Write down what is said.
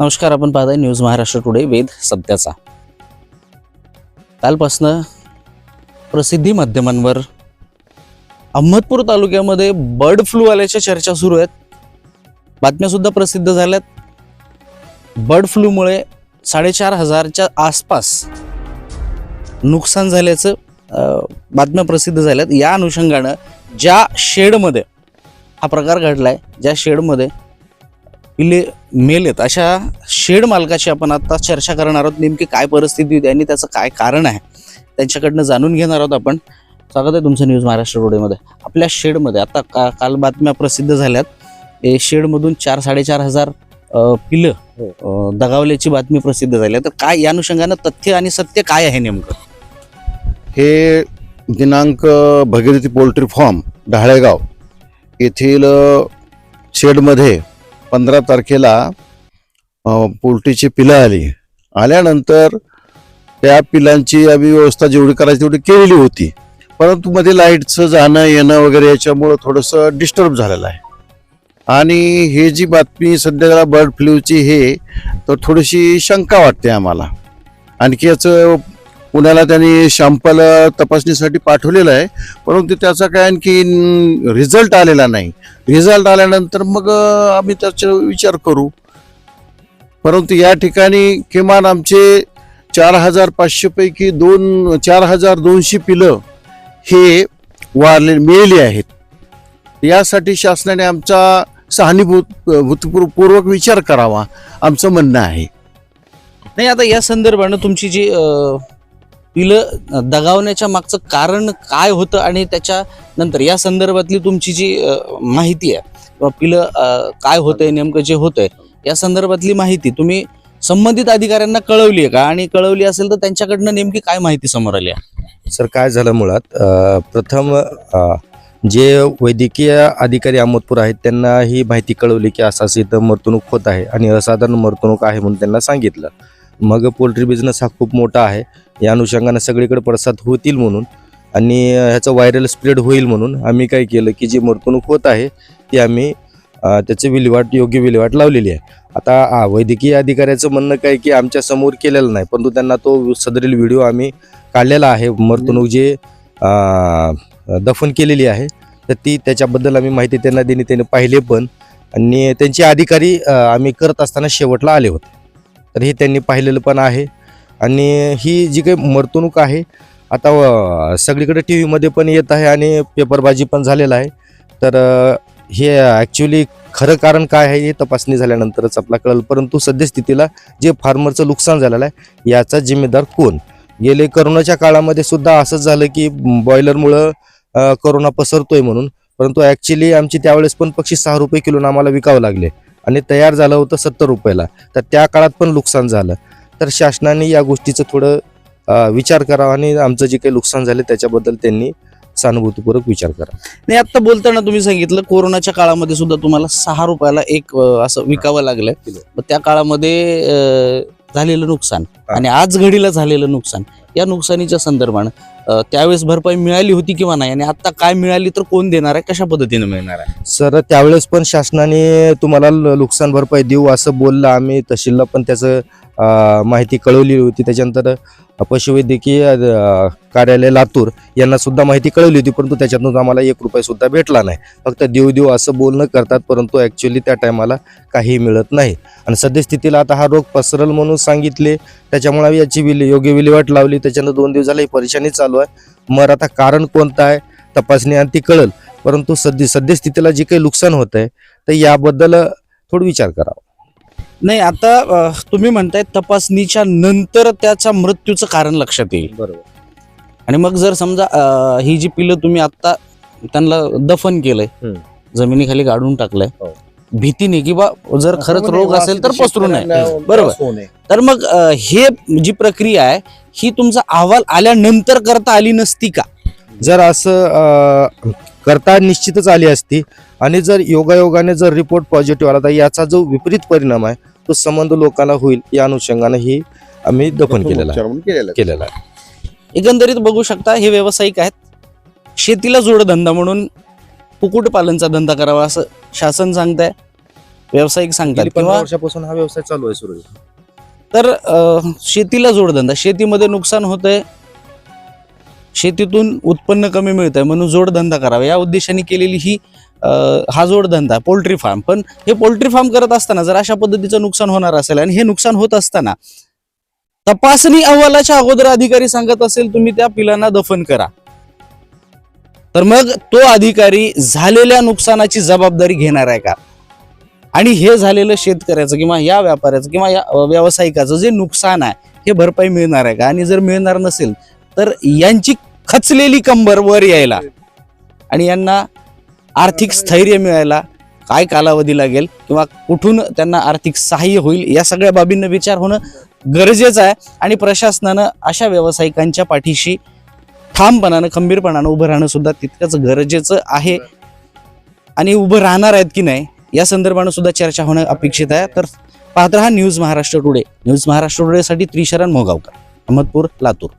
नमस्कार आपण पाहताय न्यूज महाराष्ट्र टुडे वेद सध्याचा. कालपासनं प्रसिद्धी माध्यमांवर अहमदपूर तालुक्यामध्ये बर्ड फ्लू आल्याच्या चर्चा सुरू आहेत. बातम्या सुद्धा प्रसिद्ध झाल्यात. बर्ड फ्लूमुळे साडेचार हजारच्या आसपास नुकसान झाल्याचं बातम्या प्रसिद्ध झाल्यात. या अनुषंगानं ज्या शेडमध्ये हा प्रकार घडलाय ज्या शेडमध्ये पिले मेलेत अशा शेड मालकाची आपण आता चर्चा करणार आहोत नेमकी काय परिस्थिती होती आणि त्याचं काय कारण आहे त्यांच्याकडनं जाणून घेणार आहोत आपण. स्वागत आहे तुमचं न्यूज महाराष्ट्र टुडेमध्ये आपल्या शेडमध्ये आता का काल बातम्या प्रसिद्ध झाल्यात. हे शेडमधून चार साडेचार हजार पिलं अं, दगावल्याची बातमी प्रसिद्ध झाली. तर काय या अनुषंगानं तथ्य आणि सत्य काय आहे नेमकं? हे दिनांक भगीरथी पोल्ट्री फार्म ढाळेगाव येथील शेडमध्ये पंधरा तारखेला पोल्ट्रीची पिलं आली. आल्यानंतर त्या पिलांची आम्ही व्यवस्था जेवढी करायची तेवढी केलेली होती. परंतु मध्ये लाईटचं जाणं येणं वगैरे याच्यामुळं थोडंसं डिस्टर्ब झालेलं आहे. आणि हे जी बातमी सध्या बर्ड फ्लूची हे तर थोडीशी शंका वाटते आम्हाला. आणखी याचं पुण्याला त्यांनी शॅम्पल तपासणीसाठी पाठवलेलं आहे. परंतु त्याचा काय आणखी रिझल्ट आलेला नाही. रिझल्ट आल्यानंतर मग आम्ही त्याचा विचार करू. परंतु या ठिकाणी किमान आमचे चार हजार पाचशेपैकी दोन चार हजार दोनशे पिलं हे वारले मिळाली आहेत. यासाठी शासनाने आमचा सहानुभूत भूतपूर्व पूर्वक विचार करावा आमचं म्हणणं आहे. नाही आता या संदर्भानं तुमची जी पिलं दगावण्याच्या मागचं कारण काय होतं आणि त्याच्यानंतर या संदर्भातली तुमची जी माहिती आहे किंवा पिलं काय होतंय नेमकं जे होतंय या संदर्भातली माहिती तुम्ही संबंधित अधिकाऱ्यांना कळवली आहे का? आणि कळवली असेल तर त्यांच्याकडनं नेमकी काय माहिती समोर आली आहे? सर काय झालं मुळात? प्रथम जे वैद्यकीय अधिकारी अहमदपूर आहेत त्यांना ही माहिती कळवली की असा असं इथं मर्तणूक होत आहे आणि असाधारण मर्तणूक आहे म्हणून त्यांना सांगितलं. मग पोल्ट्री बिझनेस हा खूप मोठा आहे. या अनुषंगानं सगळीकडे प्रसाद होतील म्हणून आणि ह्याचं व्हायरल स्प्रेड होईल म्हणून आम्ही काय केलं की जी मर्तणूक होत आहे ती आम्ही त्याची विल्हेवाट योग्य विल्हेवाट लावलेली आहे. आता वैद्यकीय अधिकाऱ्याचं म्हणणं काय की आमच्यासमोर केलेलं नाही परंतु त्यांना तो सदरील व्हिडिओ आम्ही काढलेला आहे. मर्तणूक जे दफन केलेली आहे तर ती त्याच्याबद्दल आम्ही माहिती त्यांना दिली त्यांनी पाहिले पण आणि त्यांचे अधिकारी आम्ही करत असताना शेवटला आले होते. तर हे त्यांनी पाहिलेलं पण आहे. आणि ही जी काही मर्तणूक आहे आता सगळीकडे टी व्हीमध्ये पण येत आहे आणि पेपरबाजी पण झालेलं आहे. तर हे ॲक्च्युली खरं कारण काय आहे हे तपासणी झाल्यानंतरच आपला कळलं. परंतु सद्यस्थितीला जे फार्मरचं नुकसान झालेलं आहे याचा जिम्मेदार कोण? गेले करोनाच्या काळामध्ये सुद्धा असंच झालं की बॉयलरमुळं करोना पसरतोय म्हणून. परंतु ॲक्च्युली आमची त्यावेळेस पण पक्षी सहा रुपये किलोनं आम्हाला विकावं लागले. आणि तयार झालं होतं सत्तर रुपयाला तर त्या काळात पण नुकसान झालं तर शासनाने या गोष्टीचं थोडं विचार करावा आणि आमचं जे काही नुकसान झालं त्याच्याबद्दल त्यांनी सहानुभूतीपूर्वक विचार करा नाही आता बोलताना तुम्ही सांगितलं कोरोनाच्या काळामध्ये सुद्धा तुम्हाला सहा रुपयाला एक असं विकावं लागलंय किलो. मग त्या काळामध्ये झालेलं नुकसान. आणि आज घडीला झालेलं नुकसान या नुकसानीच्या संदर्भानं त्यावेळेस भरपाई मिळाली होती किंवा नाही? आणि आता काय मिळाली तर कोण देणार आहे? कशा पद्धतीने मिळणार आहे? सर त्यावेळेस पण शासनाने तुम्हाला नुकसान भरपाई देऊ असं बोललं आम्ही. तहसीलला पण त्याचं माहिती कळवली होती. त्याच्यानंतर पशुवैद्यकीय कार्यालय लातूर यांना सुद्धा माहिती कळवली होती परंतु त्याच्यातून आम्हाला एक रुपये सुद्धा भेटला नाही. फक्त देऊ देऊ असं बोलणं करतात परंतु ॲक्च्युली त्या टायमाला काही मिळत नाही. आणि सद्यस्थितीला आता हा रोग पसरल म्हणून सांगितले. त्याच्यामुळे आम्ही याची विल्हे योग्य विल्हेवाट लावली. त्याच्यानं दोन दिवस झाला ही परेशानी चालू आहे. मग आता कारण कोणतं आहे तपासणी आणि ती कळल. परंतु सद्य सद्यस्थितीला जे काही नुकसान होत आहे तर याबद्दल थोडं विचार करावा. नाही आता अं, तुम्ही म्हणताय तपासणीच्या नंतर त्याच्या मृत्यूचं कारण लक्षात येईल बरोबर आणि मग जर समजा अं, ही जी पिलं तुम्ही आता त्यांना दफन केलंय हम्म. जमिनीखाली गाडून टाकलंय हो. भीतीने किंवा जर खरंच रोग असेल तर पसरू नये बरोबर. तर मग अं, हे जी प्रक्रिया आहे ही तुमचा अहवाल आल्यानंतर करता आली नसती का जर असं अं, करता निश्चितच आली असती आणि जर योगायोगाने जर रिपोर्ट पॉझिटिव्ह आला तर याचा जो विपरीत परिणाम आहे तो संबंध लोकांना होईल या अनुषंगाने ही आम्ही दफन केलेला आहे. केलेला केलेला आहे. एकंदरीत बघू शकता हे व्यावसायिक आहेत. शेतीला जोडधंदा म्हणून कुक्कुटपालनचा धंदा करावा असं शासन सांगत आहे व्यावसायिक सांगतात. गेली पंधरा किंवा वर्षापासून हा व्यवसाय चालू आहे सुरळीत. तर अ, शेतीला जोडधंदा शेतीमध्ये नुकसान होतंय. शेतीतून उत्पन्न कमी मिळत आहे म्हणून जोडधंदा करावा. या उद्देशाने केलेली ही हा जोडधंदा पोल्ट्री फार्म. पण हे पोल्ट्री फार्म करत असताना जर अशा पद्धतीचं नुकसान होणार असेल आणि हे नुकसान होत असताना तपासणी अहवालाच्या अगोदर अधिकारी सांगत असेल तुम्ही त्या पिलांना दफन करा. तर मग तो अधिकारी झालेल्या नुकसानाची जबाबदारी घेणार आहे का? आणि हे झालेलं शेतकऱ्याचं किंवा या व्यापाऱ्याचं किंवा या व्यावसायिकाचं जे नुकसान आहे हे भरपाई मिळणार आहे का? आणि जर मिळणार नसेल तर यांची खचलेली कंबर वर यायला. आणि यांना आर्थिक स्थैर्य मिळायला काय कालावधी लागेल किंवा कुठून त्यांना आर्थिक सहाय्य होईल या सगळ्या बाबींना विचार होणं गरजेचं आहे. आणि प्रशासनानं अशा व्यावसायिकांच्या पाठीशी ठामपणानं खंबीरपणानं उभं राहणं सुद्धा तितकंच गरजेचं आहे. आणि उभं राहणार आहेत की नाही या संदर्भानं सुद्धा चर्चा होणं अपेक्षित आहे. तर पाहत रहा news Maharashtra today. News Maharashtra टुडेसाठी Trisharan Mogavkar Ahmadpur Latur.